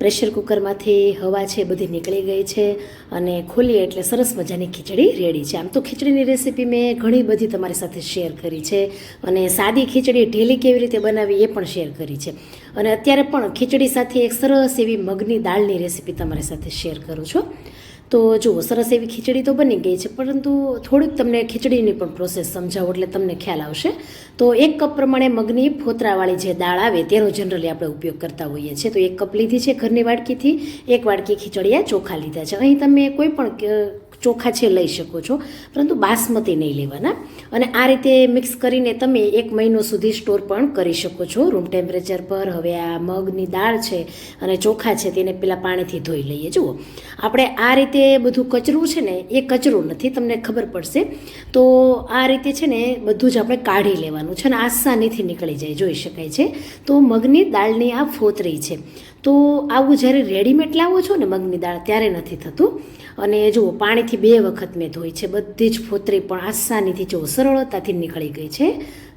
Pressure કુકરમાંથી હવા છે બધી નીકળી ગઈ છે અને ખોલીએ એટલે સરસ મજાની ખીચડી રેડી છે. આમ તો ખીચડીની રેસીપી મેં ઘણી બધી તમારી સાથે શેર કરી છે અને સાદી ખીચડી ઢીલી કેવી રીતે બનાવી એ પણ શેર કરી છે. અને અત્યારે પણ ખીચડી સાથે એક સરસ એવી મગની દાળની રેસીપી તમારી સાથે શેર કરું છું. તો જુઓ, સરસ એવી ખીચડી તો બની ગઈ છે, પરંતુ થોડીક તમને ખીચડીની પણ પ્રોસેસ સમજાવો એટલે તમને ખ્યાલ આવશે. તો એક કપ પ્રમાણે મગની ફોતરાવાળી જે દાળ આવે તેનો જનરલી આપણે ઉપયોગ કરતા હોઈએ છીએ. તો એક કપ લીધી છે ઘરની વાડકીથી, એક વાડકી ખીચડીયા ચોખા લીધા છે. અહીં તમે કોઈ પણ ચોખા છે લઈ શકો છો, પરંતુ બાસમતી નહીં લેવાના. અને આ રીતે મિક્સ કરીને તમે એક મહિનો સુધી સ્ટોર પણ કરી શકો છો. રૂમ ટેમ્પરેચર પર હવે આ મગની દાળ છે અને ચોખા છે તેને પેલા પાણીથી ધોઈ લઈએ. જુઓ, આપણે આ રીતે બધું કચરું છે ને, એ કચરું નથી, તમને ખબર પડશે. તો આ રીતે છે ને, બધું જ આપણે કાઢી લેવાનું છે અને આસાનીથી નીકળી જાય, જોઈ શકાય છે. તો મગની દાળની આ ફોતરી છે. તો આવું જ્યારે રેડીમેડ લાવો છો ને મગની દાળ, ત્યારે નથી થતું. અને જુઓ પાણીથી બે વખત મેં ધોઈ છે, બધી જ ફોતરી પણ આસાનીથી જુઓ સરળતાથી નીકળી ગઈ છે,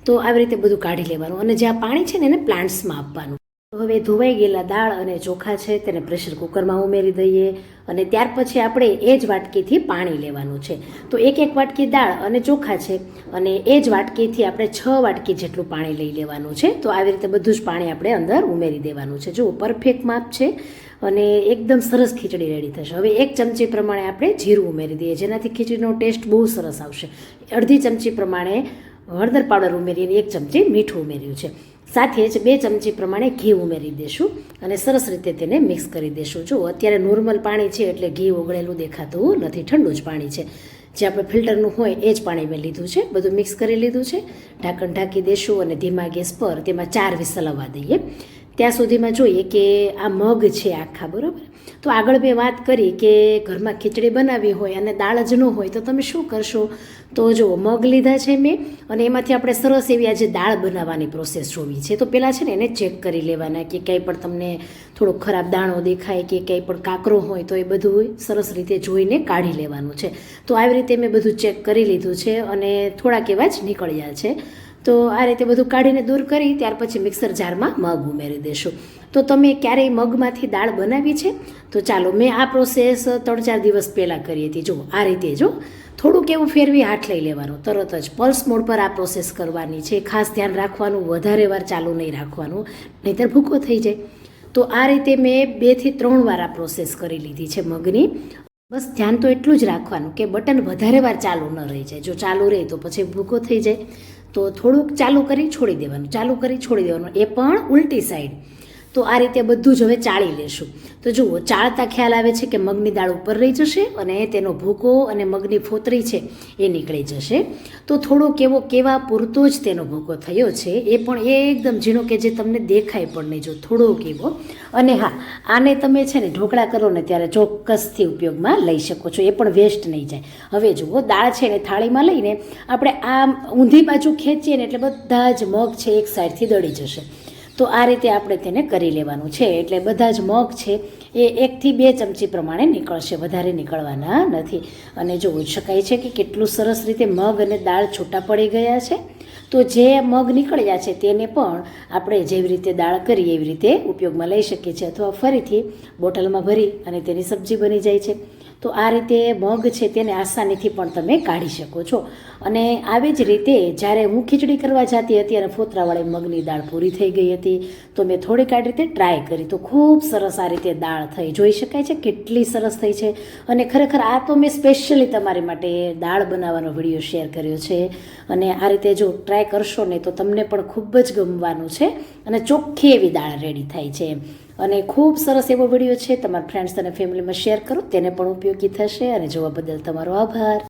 તો આવી રીતે બધું કાઢી લેવાનું અને જ્યાં પાણી છે ને એને પ્લાન્ટ્સમાં આપવાનું. હવે ધોવાઈ ગયેલા દાળ અને ચોખા છે તેને પ્રેશર કુકરમાં ઉમેરી દઈએ અને ત્યાર પછી આપણે એ જ વાટકીથી પાણી લેવાનું છે. તો એક એક વાટકી દાળ અને ચોખા છે અને એ જ વાટકીથી આપણે છ વાટકી જેટલું પાણી લઈ લેવાનું છે. તો આવી રીતે બધું જ પાણી આપણે અંદર ઉમેરી દેવાનું છે. જુઓ, પરફેક્ટ માપ છે અને એકદમ સરસ ખીચડી રેડી થશે. હવે એક ચમચી પ્રમાણે આપણે જીરું ઉમેરી દઈએ, જેનાથી ખીચડીનો ટેસ્ટ બહુ સરસ આવશે. અડધી ચમચી પ્રમાણે હળદર પાવડર ઉમેરીને એક ચમચી મીઠું ઉમેર્યું છે. સાથે જ બે ચમચી પ્રમાણે ઘી ઉમેરી દેશું અને સરસ રીતે તેને મિક્સ કરી દેશું. જો, અત્યારે નોર્મલ પાણી છે એટલે ઘી ઓગળેલું દેખાતું નથી, ઠંડુ જ પાણી છે. જે આપણે ફિલ્ટરનું હોય એ જ પાણી મેં લીધું છે, બધું મિક્સ કરી લીધું છે. ઢાંકણ ઢાંકી દેશું અને ધીમા ગેસ પર તેમાં ચાર વિસલ આવવા દઈએ. ત્યાં સુધીમાં જોઈએ કે આ મગ છે આખા, બરાબર? તો આગળ મેં વાત કરી કે ઘરમાં ખીચડી બનાવી હોય અને દાળ જ ન હોય, તો તમે શું કરશો? તો જો મગ લીધા છે મેં અને એમાંથી આપણે સરસ એવી આજે દાળ બનાવવાની પ્રોસેસ જોવી છે. તો પહેલાં છે ને એને ચેક કરી લેવાના કે કંઈ પણ તમને થોડો ખરાબ દાણો દેખાય કે કંઈ પણ કાકરો હોય, તો એ બધું સરસ રીતે જોઈને કાઢી લેવાનું છે. તો આવી રીતે મેં બધું ચેક કરી લીધું છે અને થોડાક એવા જ નીકળ્યા છે. તો આ રીતે બધું કાઢીને દૂર કરી, ત્યાર પછી મિક્સર જારમાં મગ ઉમેરી દેશું. તો તમે ક્યારેય મગમાંથી દાળ બનાવી છે? તો ચાલો, મેં આ પ્રોસેસ ત્રણ ચાર દિવસ પહેલાં કરી હતી. જો આ રીતે જો થોડુંક એવું ફેરવી હાથ લઈ લેવાનું. તરત જ પલ્સ મોડ પર આ પ્રોસેસ કરવાની છે. ખાસ ધ્યાન રાખવાનું, વધારે વાર ચાલુ નહીં રાખવાનું, નહીંતર ભૂકો થઈ જાય. તો આ રીતે મેં બેથી ત્રણ વાર આ પ્રોસેસ કરી લીધી છે મગની. બસ ધ્યાન તો એટલું જ રાખવાનું કે બટન વધારે વાર ચાલુ ન રહી જાય. જો ચાલુ રહે તો પછી ભૂકો થઈ જાય. તો થોડુંક ચાલુ કરી છોડી દેવાનું ચાલુ કરી છોડી દેવાનું. એ પણ ઉલટી સાઈડ તો આ રીતે બધું જ હવે ચાળી લેશું. તો જુઓ, ચાળતા ખ્યાલ આવે છે કે મગની દાળ ઉપર રહી જશે અને તેનો ભૂકો અને મગની ફોતરી છે એ નીકળી જશે. તો થોડો કેવો કેવા પૂરતો જ તેનો ભૂકો થયો છે એ પણ એકદમ ઝીણો કે જે તમને દેખાય પણ નહીં, જો થોડો કેવો અને હા, આને તમે છે ને ઢોકળા કરો ને ત્યારે ચોક્કસથી ઉપયોગમાં લઈ શકો છો, એ પણ વેસ્ટ નહીં જાય. હવે જુઓ, દાળ છે ને થાળીમાં લઈને આપણે આ ઊંધી બાજુ ખેંચીએ ને એટલે બધા જ મગ છે એક સાઈડથી દળી જશે. તો આ રીતે આપણે તેને કરી લેવાનું છે. એટલે બધા જ મગ છે એ એકથી બે ચમચી પ્રમાણે નીકળશે. વધારે નીકળવાના નથી. અને જોઈ શકાય છે કે કેટલું સરસ રીતે મગ અને દાળ છૂટા પડી ગયા છે, તો જે મગ નીકળ્યા છે તેને પણ આપણે જેવી રીતે દાળ કરી એવી રીતે ઉપયોગમાં લઈ શકીએ છીએ. અથવા ફરીથી બોટલમાં ભરી અને તેની સબ્જી બની જાય છે. તો આ રીતે મગ છે તેને આસાનીથી પણ તમે કાઢી શકો છો. અને આવી જ રીતે જ્યારે હું ખીચડી કરવા જતી હતી અને ફોતરાવાળી મગની દાળ પૂરી થઈ ગઈ હતી, તો મેં થોડીક આ રીતે ટ્રાય કરી. તો ખૂબ સરસ આ રીતે દાળ થઈ. જોઈ શકાય છે કેટલી સરસ થઈ છે? અને ખરેખર આ તો મેં સ્પેશિયલી તમારી માટે દાળ બનાવવાનો વીડિયો શેર કર્યો છે. અને આ રીતે જો ટ્રાય કરશો ને તો તમને પણ ખૂબ જ ગમવાનું છે અને ચોખ્ખી એવી દાળ રેડી થાય છે. અને ખૂબ સરસ એવો વીડિયો છે. તમારા ફ્રેન્ડ્સ અને ફેમિલીમાં શેર કરો. તેને પણ ઉપયોગી થશે. અને જોવા બદલ તમારો આભાર.